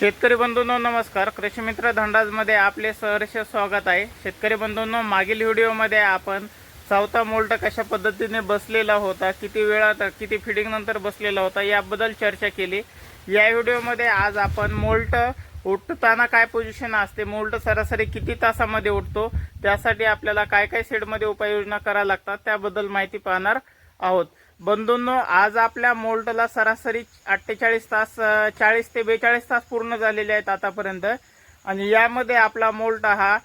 शेतकरी बंधूंनो नमस्कार. कृषी मित्र धंडाजमध्ये आपले सहर्ष स्वागत आहे. शेतकरी बंधूंनो मागील व्हिडिओमध्ये आपण चौथा मोल्ट कशा पद्धतीने बसलेला होता किती वेळात किती फिडिंग नंतर बसलेला होता याबद्दल चर्चा केली. या व्हिडिओमध्ये आज आपण मोल्ट उठताना काय पोझिशन असते मोल्ट सरासरी किती तासामध्ये उठतो त्यासाठी आपल्याला काय काय शेडमध्ये उपाययोजना कराव्या लागतात त्याबद्दल माहिती पाहणार आहोत. बंधूंनो आज आपल्या मोल्टला सरासरी अठ्ठेचाळीस तास चाळीस ते बेचाळीस तास पूर्ण झालेले आहेत आतापर्यंत. आणि यामध्ये आपला मोल्ट हा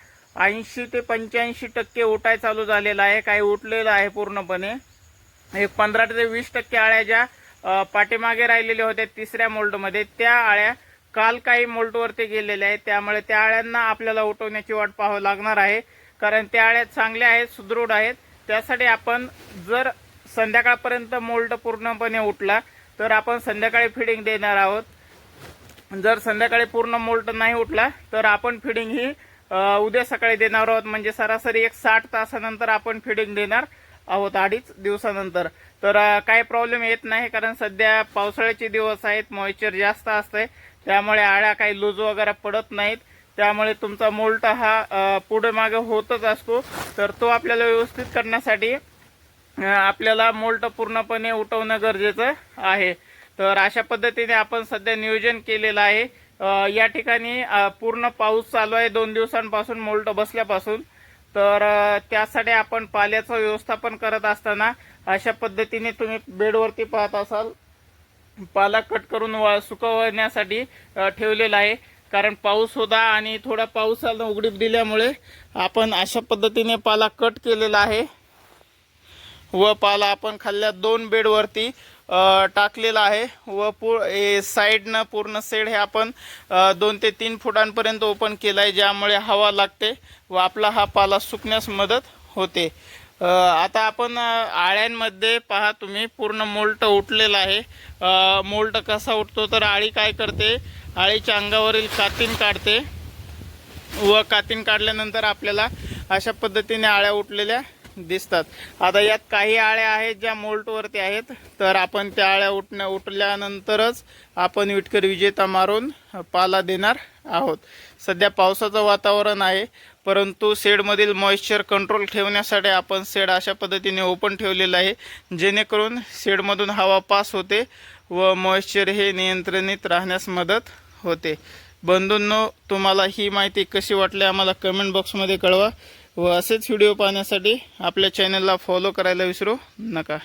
ऐंशी ते पंच्याऐंशी टक्के उठाय चालू झालेला आहे. काही उठलेला आहे पूर्णपणे. एक पंधरा ते वीस टक्के आळ्या ज्या पाठीमागे राहिलेल्या होत्या तिसऱ्या मोल्टमध्ये त्या आळ्या काल काही मोल्टवरती गेलेल्या आहेत. त्यामुळे त्या आळ्यांना आपल्याला उठवण्याची वाट पाहावं लागणार आहे. कारण त्या आळ्या चांगल्या आहेत सुदृढ आहेत. त्यासाठी आपण जर संध्याकाळपर्यंत मोल्ट पूर्णपणे उठला तर आपण संध्याकाळी फिडिंग देणार आहोत. जर संध्याकाळी पूर्ण मोल्ट नाही उठला तर आपण फिडिंग ही उद्या सकाळी देणार आहोत. म्हणजे सरासरी एक साठ तासानंतर आपण फिडिंग देणार आहोत अडीच दिवसानंतर. तर काही प्रॉब्लेम येत नाही कारण सध्या पावसाळ्याचे दिवस आहेत मॉइश्चर जास्त असते त्यामुळे आळ्या काही लूज वगैरे पडत नाहीत. त्यामुळे तुमचा मोल्ट हा पुढे मागे होतच असतो. तर तो आपल्याला व्यवस्थित करण्यासाठी आपल्याला मोल्ट पूर्णपणे उठवणं गरजेचं आहे. तर अशा पद्धतीने आपण सध्या नियोजन केलेलं आहे. या ठिकाणी पूर्ण पाऊस चालू आहे दोन दिवसांपासून मोल्ट बसल्यापासून. तर त्यासाठी आपण पाल्याचं व्यवस्थापन करत असताना अशा पद्धतीने तुम्ही बेडवरती पाहत असाल. पाला कट करून वा- सुकवण्यासाठी ठेवलेला आहे. कारण पाऊस होता आणि थोडा पाऊस उघडीप दिल्यामुळे आपण अशा पद्धतीने पाला कट केलेला आहे. व पाला आपण खाल्ल्या दोन बेडवरती टाकलेला आहे. व पू ए, साईडनं पूर्ण सेड हे आपण दोन ते तीन फुटांपर्यंत ओपन केलं आहे ज्यामुळे हवा लागते व आपला हा पाला सुकण्यास मदत होते. आता आपण आळ्यांमध्ये पहा तुम्ही पूर्ण मोल्ट उठलेला आहे. मोल्ट कसा उठतो तर आळी काय करते? आळीच्या अंगावरील कातीन काढते व कातीन काढल्यानंतर आपल्याला अशा पद्धतीने आळ्या उठलेल्या दिसतात. आता यात काही आळ्या आहेत ज्या मोल्टवरती आहेत. तर आपण त्या आळ्या उठण्या उठल्यानंतरच आपण विटकर विजेता मारून पाला देणार आहोत. सध्या पावसाचं वातावरण आहे परंतु शेडमधील मॉइश्चर कंट्रोल ठेवण्यासाठी आपण शेड अशा पद्धतीने ओपन ठेवलेलं आहे जेणेकरून शेडमधून हवा पास होते व मॉइश्चर हे नियंत्रणित राहण्यास मदत होते. बंधूंनो तुम्हाला ही माहिती कशी वाटली? आम्हाला कमेंट बॉक्समध्ये कळवा. व असेच व्हिडिओ पाहण्यासाठी आपल्या चॅनलला फॉलो करायला विसरू नका.